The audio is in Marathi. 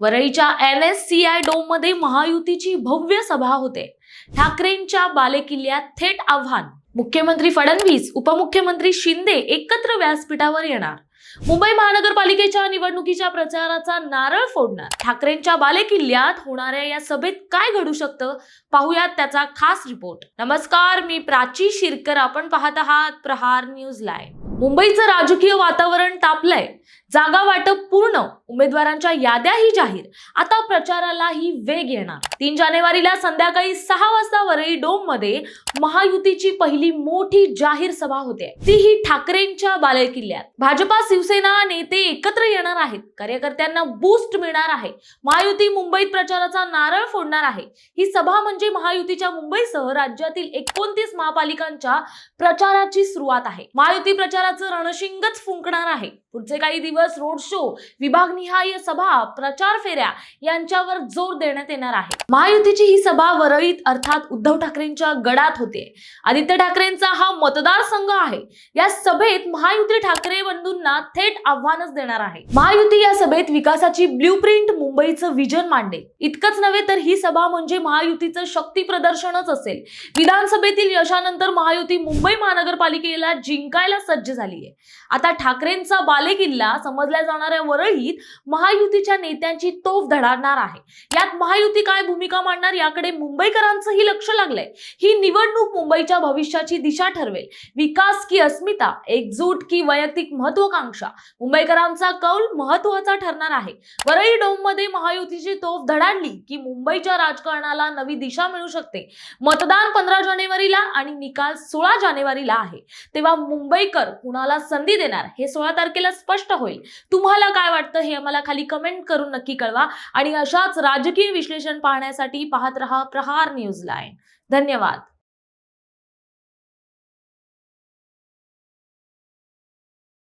वरळीच्या एन एस सी आय डोममध्ये महायुतीची भव्य सभा होते. ठाकरेंच्या बालेकिल्ल्यात थेट आव्हान. मुख्यमंत्री फडणवीस उपमुख्यमंत्री शिंदे एकत्र व्यासपीठावर येणार. मुंबई महानगरपालिकेच्या निवडणुकीच्या प्रचाराचा नारळ फोडणार. ठाकरेंच्या बालेकिल्ल्यात होणाऱ्या या सभेत काय घडू शकतं? पाहुयात त्याचा खास रिपोर्ट. नमस्कार मी प्राची शिरकर. आपण पाहत आहात प्रहार न्यूज लाईव्ह. मुंबईचं राजकीय वातावरण तापलंय. जागा वाटप पूर्ण. उमेदवारांच्या याद्याही जाहीर. आता प्रचारालाही वेग येणार. तीन जानेवारीला संध्याकाळी सहा वाजता वरळी डोममध्ये महायुतीची पहिली मोठी जाहीर सभा होते. तीही ठाकरेंच्या बालेकिल्ल्यात. भाजपा शिवसेना नेते एकत्र येणार आहेत. कार्यकर्त्यांना बूस्ट मिळणार आहे. महायुती मुंबईत प्रचाराचा नारळ फोडणार आहे. ही सभा म्हणजे महायुतीच्या मुंबईसह राज्यातील एकोणतीस महापालिकांच्या प्रचाराची सुरुवात आहे. महायुती प्रचाराचं रणशिंगच फुंकणार आहे. पुढचे काही दिवस रोड शो विभाग विभागनिहाय सभा प्रचार फेऱ्या यांच्यावर जोर देण्यात येणार आहे. महायुतीची ही सभा वरळीत अर्थात उद्धव ठाकरेंच्या गडात होते. आदित्य ठाकरेंचा हा मतदारसंघ आहे. या सभेत महायुती ठाकरे बंधूंना थेट आव्हानच देणार आहे. महायुती या सभेत विकासाची ब्ल्यूप्रिंट मुंबईचं विजन मांडेल. इतकंच नव्हे तर ही सभा म्हणजे महायुतीचं शक्ती प्रदर्शनच असेल. विधानसभेतील यशानंतर महायुती मुंबई महानगरपालिकेला जिंकायला सज्ज झाली आहे आता ठाकरेंचा बालेकिल्ला समजल्या जाणाऱ्या वरळीत महायुतीच्या नेत्यांची तोफ धडाडणार आहे. यात महायुती काय भूमिका मांडणार याकडे मुंबईकरांचंही लक्ष लागलंय. ही निवडणूक मुंबईच्या भविष्याची दिशा ठरवेल. विकास की अस्मिता एकजूट की वैयक्तिक महत्वाकांक्षा. मुंबईकरांचा कौल महत्त्वाचा ठरणार आहे. वरळी डोममध्ये महायुतीची तोफ धडाडली की मुंबईच्या राजकारणाला नवी दिशा मिळू शकते. मतदान पंधरा जानेवारीला आणि निकाल सोळा जानेवारीला आहे. तेव्हा मुंबईकर कुणाला संधी देणार हे सोळा तारखेला स्पष्ट होईल. तुम्हाला काय वाटतं हे आम्हाला खाली कमेंट करून नक्की कळवा. आणि अशाच राजकीय विश्लेषण पाहण्यासाठी पाहत रहा प्रहार न्यूज लाईन धन्यवाद.